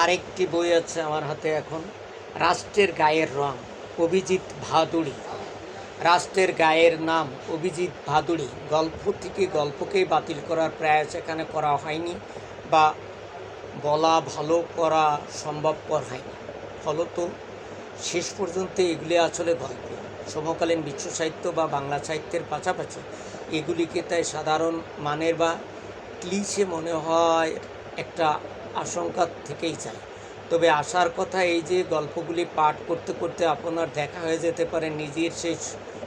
আরেকটি বই আছে আমার হাতে এখন, রাষ্ট্রের গায়ের রং, অভিজিৎ ভাদুড়ি। রাষ্ট্রের গায়ের নাম অভিজিৎ ভাদুড়ি। গল্প থেকে গল্পকেই বাতিল করার প্রয়াস এখানে করা হয়নি বা বলা ভালো করা সম্ভবপর হয়নি। ফলত শেষ পর্যন্ত এগুলি আসলে গল্প। সমকালীন বিশ্ব সাহিত্য বা বাংলা সাহিত্যের পাশাপাশি এগুলিকে তাই সাধারণ মানের বা ক্লিশে মনে হয় একটা আশঙ্কা থেকেই যায় তবে আসার কথা এই যে গল্পগুলি পাঠ করতে করতে আপনার দেখা হয়ে যেতে পারে, নিজের সেই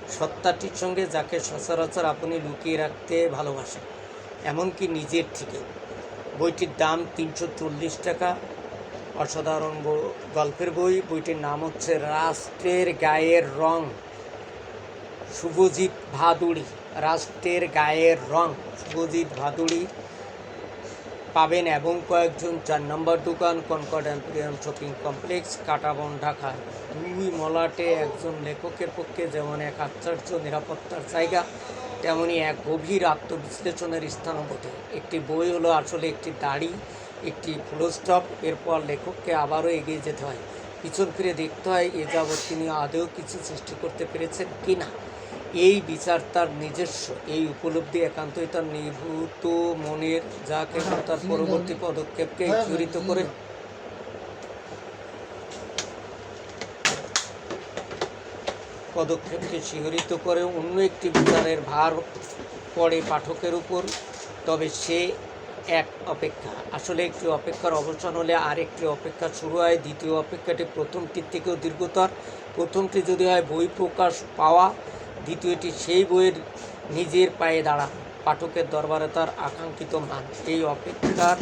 সত্তাটির সঙ্গে যাকে সচরাচর আপনি লুকিয়ে রাখতে ভালোবাসেন, এমনকি নিজের থেকে। বইটির দাম তিনশো চল্লিশ টাকা। অসাধারণ গল্পের বই। বইটির নাম হচ্ছে রাষ্ট্রের গায়ের রং শুভজিৎ ভাদুড়ি। রাষ্ট্রের গায়ের রং শুভজিৎ ভাদুড়ি। পাবেন এবং কয়েকজন চার নম্বর দোকান Concord Emporium shopping complex, Katabon, Dhaka. দুই মলাটে একজন লেখকের পক্ষে যেমন এক আশ্চর্য নিরাপত্তার জায়গা, তেমনি এক গভীর আত্মবিশ্লেষণের স্থানও বটে একটি বই হলো আসলে একটি দাড়ি, একটি ফুল স্টপ এরপর লেখককে আবারও এগিয়ে যেতে হয়। পিছন ফিরে দেখতে হয়, এ যাবৎ তিনি আদৌ কিছু সৃষ্টি করতে পেরেছেন কি না এই বিচার তার নিজস্ব। এই উপলব্ধি একান্তই তার নিভূত মনের, যা কেবল তার পরবর্তী পদক্ষেপকে জড়িত করে। পদক্ষেপকে শিহরিত করে অন্য একটি বিচারের ভার পড়ে পাঠকের উপর, তবে সে এক অপেক্ষা। আসলে একটি অপেক্ষার অবসান হলে আরেকটি অপেক্ষা শুরু হয়। দ্বিতীয় অপেক্ষাটি প্রথমটির থেকেও দীর্ঘতর। প্রথমটি যদি হয় বই প্রকাশ পাওয়া দ্বিতীয়টি সেই বইয়ের নিজের পায়ে দাঁড়া। পাঠকের দরবারে তার আকাঙ্ক্ষিত মান। এই অপেক্ষার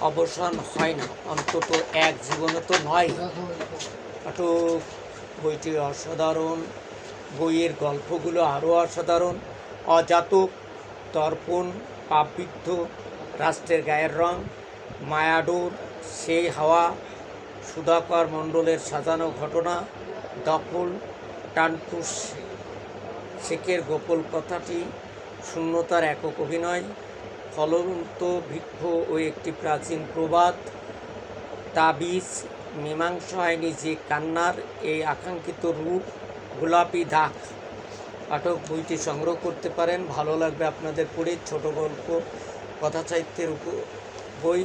অবসান হয় না। অন্তত এক জীবনে তো নয়। পাঠক, বইটি অসাধারণ। বইয়ের গল্পগুলো আরও অসাধারণ। অজাতক, তর্পণ, পাপবিদ্ধ, রাষ্ট্রের গায়ের রং, মায়াডোর, সেই হাওয়া, সুধাকর মণ্ডলের সাজানো ঘটনা, দখল টানটুস শেখের গোপল কথাটি শূন্যতার একক অভিনয়, ফলন্ত বৃক্ষ ও একটি প্রাচীন প্রবাদ, তাবিজ, মীমাংসা হয়নি যে কান্নার এই আকাঙ্ক্ষিত রূপ গোলাপি দাগ। পাঠক বইটি সংগ্রহ করতে পারেন, ভালো লাগবে আপনাদের পড়ে ছোট গল্প কথা সাহিত্যের উপ বই